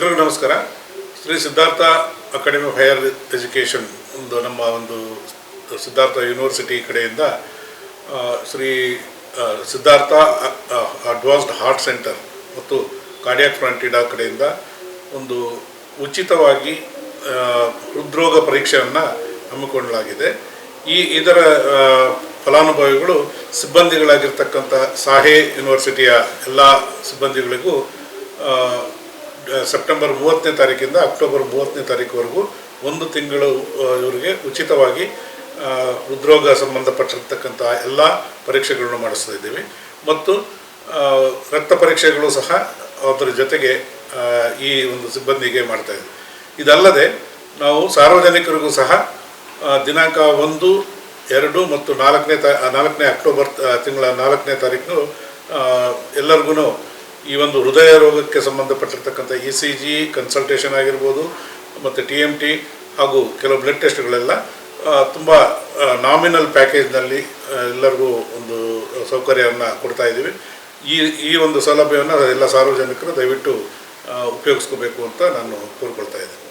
ಎಲ್ರಿಗೂ ನಮಸ್ಕಾರ. Shri Siddhartha academy of higher education ಒಂದು ನಮ್ಮ ಒಂದು ಸಿದ್ಧಾರ್ಥ ಯೂನಿವರ್ಸಿಟಿ ಕಡೆಯಿಂದ Shri Siddhartha advanced heart centre ಮತ್ತು ಕಾರ್ಡಿಯಾಕ್ ಫ್ರಾಂಟಿಡಾ ಕಡೆಯಿಂದ ಒಂದು ಉಚಿತವಾಗಿ ಹೃದ್ರೋಗ ಪರೀಕ್ಷೆಯನ್ನು ಹಮ್ಮಿಕೊಳ್ಳಲಾಗಿದೆ. ಈ, ಇದರ ಫಲಾನುಭವಿಗಳು ಸಿಬ್ಬಂದಿಗಳಾಗಿರ್ತಕ್ಕಂಥ ಸಾಹೆ ಯೂನಿವರ್ಸಿಟಿಯ ಎಲ್ಲ ಸಿಬ್ಬಂದಿಗಳಿಗೂ ಸೆಪ್ಟೆಂಬರ್ ಮೂವತ್ತನೇ ತಾರೀಕಿಂದ ಅಕ್ಟೋಬರ್ ಮೂವತ್ತನೇ ತಾರೀಕುವರೆಗೂ ಒಂದು ತಿಂಗಳು ಇವರಿಗೆ ಉಚಿತವಾಗಿ ಹೃದ್ರೋಗ ಸಂಬಂಧಪಟ್ಟಿರ್ತಕ್ಕಂಥ ಎಲ್ಲ ಪರೀಕ್ಷೆಗಳನ್ನು ಮಾಡಿಸ್ತಾ ಇದ್ದೀವಿ. ಮತ್ತು ರಕ್ತ ಪರೀಕ್ಷೆಗಳು ಸಹ ಅದರ ಜೊತೆಗೆ ಈ ಒಂದು ಸಿಬ್ಬಂದಿಗೆ ಮಾಡ್ತಾ ಇದ್ದೀವಿ. ಇದಲ್ಲದೆ ನಾವು ಸಾರ್ವಜನಿಕರಿಗೂ ಸಹ ದಿನಾಂಕ ಒಂದು, ಎರಡು ಮತ್ತು ನಾಲ್ಕನೇ ತಾ, ನಾಲ್ಕನೇ ಅಕ್ಟೋಬರ್ ತಿಂಗಳ ನಾಲ್ಕನೇ ತಾರೀಕು ಎಲ್ಲರಿಗೂ ಈ ಒಂದು ಹೃದಯ ರೋಗಕ್ಕೆ ಸಂಬಂಧಪಟ್ಟಿರ್ತಕ್ಕಂಥ ಇ ಸಿ ಜಿ ಕನ್ಸಲ್ಟೇಷನ್ ಆಗಿರ್ಬೋದು, ಮತ್ತು ಟಿ ಎಂ ಟಿ ಹಾಗೂ ಕೆಲವು ಬ್ಲಡ್ ಟೆಸ್ಟ್ಗಳೆಲ್ಲ ತುಂಬ ನಾಮಿನಲ್ ಪ್ಯಾಕೇಜ್ನಲ್ಲಿ ಎಲ್ಲರಿಗೂ ಒಂದು ಸೌಕರ್ಯವನ್ನು ಕೊಡ್ತಾ ಇದ್ದೀವಿ. ಈ ಈ ಒಂದು ಸೌಲಭ್ಯವನ್ನು ಎಲ್ಲ ಸಾರ್ವಜನಿಕರು ದಯವಿಟ್ಟು ಉಪಯೋಗಿಸ್ಕೋಬೇಕು ಅಂತ ನಾನು ಕೋರ್ಕೊಳ್ತಾ ಇದ್ದೀನಿ.